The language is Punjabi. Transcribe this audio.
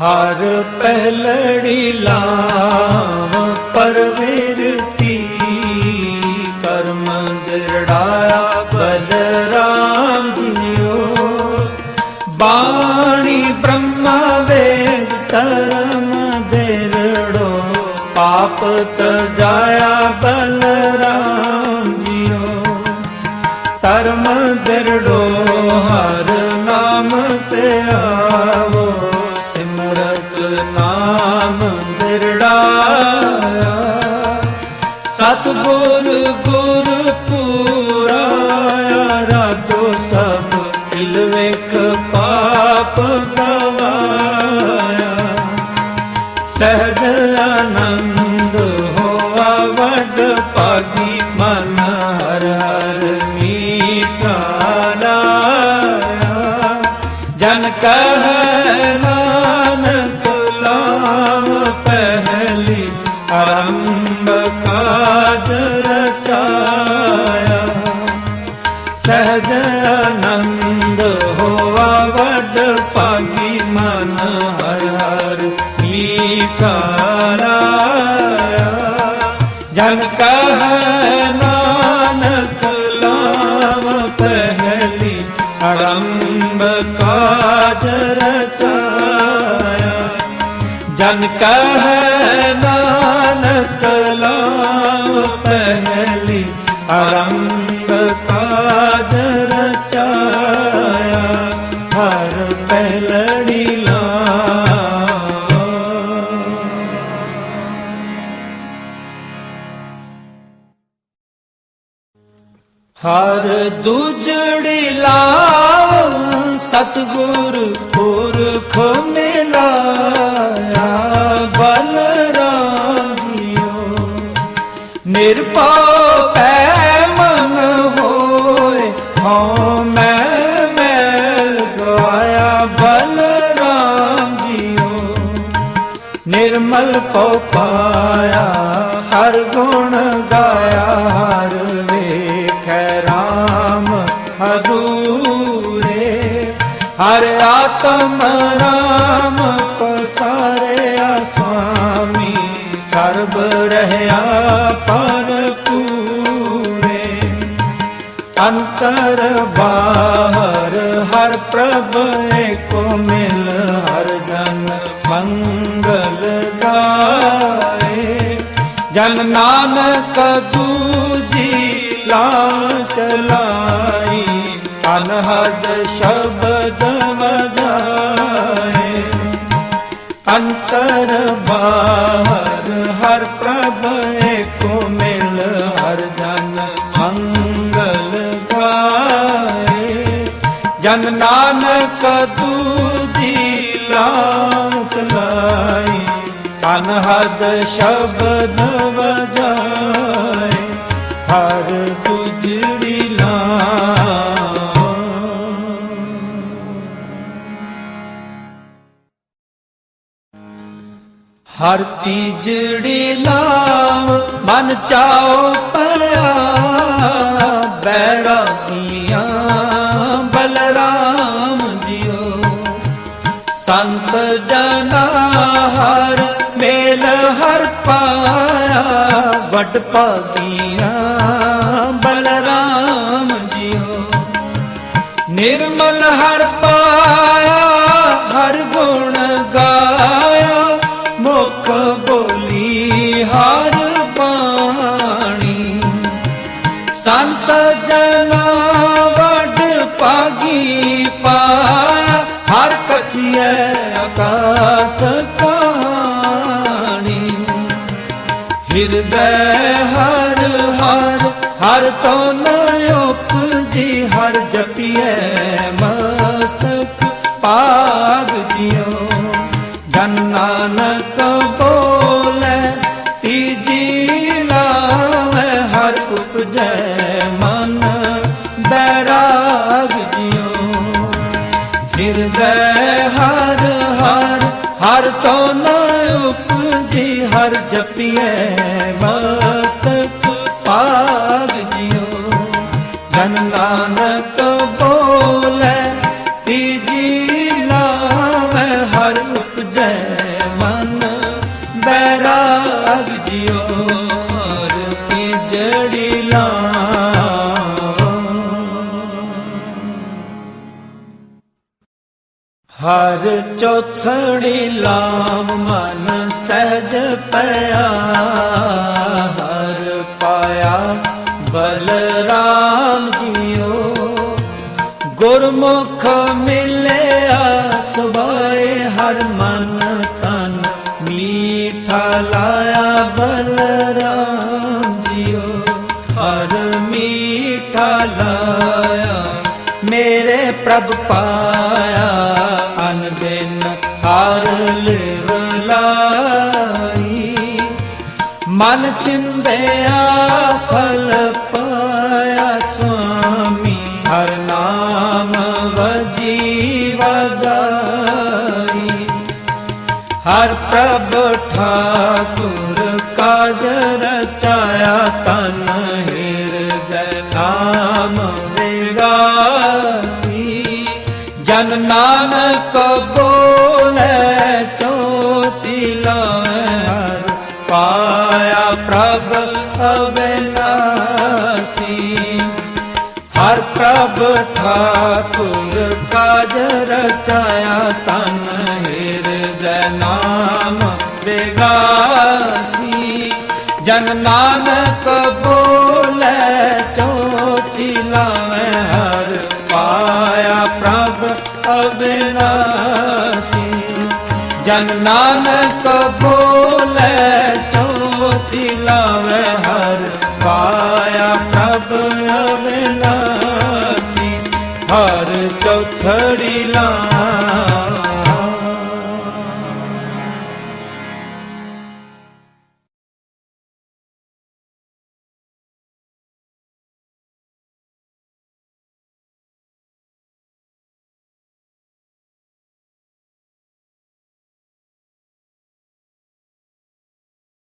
ਹਰ ਪਹਿਲੜੀ ਲਾਵ ਪਰਵਿਰਤੀ ਕਰਮ ਦਿਰੜਾਇਆ, ਬਲਰਾਮ ਜੀਓ। ਬਾਣੀ ਬ੍ਰਹਮਾ ਵੇਦ ਧਰਮ ਦਿਰੜੋ ਪਾਪ ਤਜਾਇਆ ਨਾਮ ਦਿਰੜਾਇਆ ਸਤਗੁਰ ਗੁਰ ਪੂਰਾਇਆ ਰਾਤੋ ਸਭ ਦਿਲ ਵੇਖ ਪਾਪ ਗਵਾਇਆ। ਸਹਿਜ ਆਨੰਦ ਆਰੰਭ ਕਾਜ ਰਚਾਇਆ ਸਹਿਜ ਆਨੰਦ ਹੋਵਾ ਵਡ ਪਾਗੀ ਮਨ ਹਰ ਹਰ ਮੀਠਾ ਜਨ ਕਹੈ ਨਾਨਕ ਲਾਮ ਪਹਿਲੀ ਆਰੰਭ ਕਾਜ ਰਚਾਇਆ ਜਨ ਕਹੈ ਹਰ ਦੁਜੜੀ ਲਾ ਸਤਗੁਰ ਪੁਰਖ ਮਿਲਾਇਆ ਬਲਰਾਮ ਜੀਓ ਨਿਰਭਉ ਪੈ ਮਨ ਹੋਏ, ਹਉ ਮੈਂ ਮੈਲ ਗਾਇਆ ਬਲਰਾਮ ਜੀਓ ਨਿਰਮਲ ਪਉ ਪਾਇਆ ਵੇਖੈ RAM ਹਦੂਰੇ ਹਰ ਆਤਮ RAM ਪਸਾਰਿਆ ਸੁਆਮੀ ਸਰਬ ਰਹਿਆ ਪਰ ਪੂਰੇ। ਅੰਤਰ ਬਾਹਰ ਹਰ ਪ੍ਰਭ ਏਕੋ ਮਿਲ, ਹਰ ਜਨ ਮੰਗਲ ਗਾਏ। ਜਨ ਨਾਨਕ ਦੂਜੀ ਲਾ ਚਲਾਈ ਅਨਹਦ ਸ਼ਬਦ ਵਜਾਏ ਅੰਤਰ ਬਾਹਰ ਹਰ ਪ੍ਰਭ ਏਕੋ ਮਿਲ ਹਰ ਜਨ ਮੰਗਲ ਗਾਏ ਜਨ ਨਾਨਕ ਦੂਜੀ ਲਾਂਚ ਲਾਈ ਅਨਹਦ ਸ਼ਬਦ ਹਰ ਤੀਜੜੀ ਲਾਮ ਮਨ ਚਾਉ ਪਿਆ, ਬੈਰਾਗੀਆਂ ਬਲਰਾਮ ਜੀਓ ਸੰਤ ਜਨਾ ਹਰ ਮੇਲ ਹਰ ਪਾਇਆ, ਵਡ ਭਾਗੀਆਂ ਬਲਰਾਮ ਜੀਓ ਨਿਰਮਲ ਹਿਰਦੈ ਹਰ ਹਰ ਹਰ ਤੋਂ ਨ ਉਪਜੀ ਹਰ ਜਪੀਐ ਮਸਤਕ ਪਾਗ ਜਿਉ। ਜਨ ਨਾਨਕ ਬੋਲੇ ਜਪੀਏ ਮਸਤਕ ਪਾਲ ਜਿਉ। ਧਨ ਨਾਨਕ ਬੋਲੇ ਤੀਜੀ ਨਾਮੈ ਹਰ ਉਪਜੈ। ਮਨ ਬੈਰਾਗ ਜਿਉ। ਹਰ ਚੌਥੜੀ ਲਾਮ ਮਨ ਸਹਿਜ ਪਿਆ, ਹਰ ਪਾਇਆ ਬਲਰਾਮ ਜੀਓ। ਗੁਰਮੁਖ ਮਿਲਿਆ ਸੁਭਾਏ ਹਰ ਮਨ ਤਨ, ਮੀਠਾ ਲਾਇਆ ਬਲਰਾਮ ਜੀਓ। ਹਰ ਮੀਠਾ ਲਾਇਆ, ਮੇਰੇ ਪ੍ਰਭ ਪਾਇਆ ਮਨ ਚਿੰਦਿਆ ਫਲ ਪਾਇਆ ਸੁਆਮੀ। ਹਰ ਨਾਮ ਵਜੀਵਦਾਈ ਹਰ ਪ੍ਰਭ ਠਾਕੁਰ ਕਾਜ ਰਚਾਇਆ ਤਨ ਹਿਰਦੈ ਨਾਮ ਵਿਗਾਸੀ। ਜਨ ਨਾਨਕ ਬੋਲੇ ਹਰ ਪ੍ਰਭ ਠਾਕੁਰ ਕਾਜ ਰਚਾਇਆ ਤਨ ਹਿਰਦੈ ਨਾਮ ਵਿਗਾਸੀ। ਜਨ ਨਾਨਕ ਬੋਲੇ ਚੋਟੀ ਲਾਵੇ ਹਰ ਪਾਇਆ ਪ੍ਰਭ ਅਬਿਨਾਸੀ। ਜਨ ਨਾਨਕ ਬੋਲੇ ਚੋਟੀ ਲਾਵੇ ਹਰ ਪਾਇਆ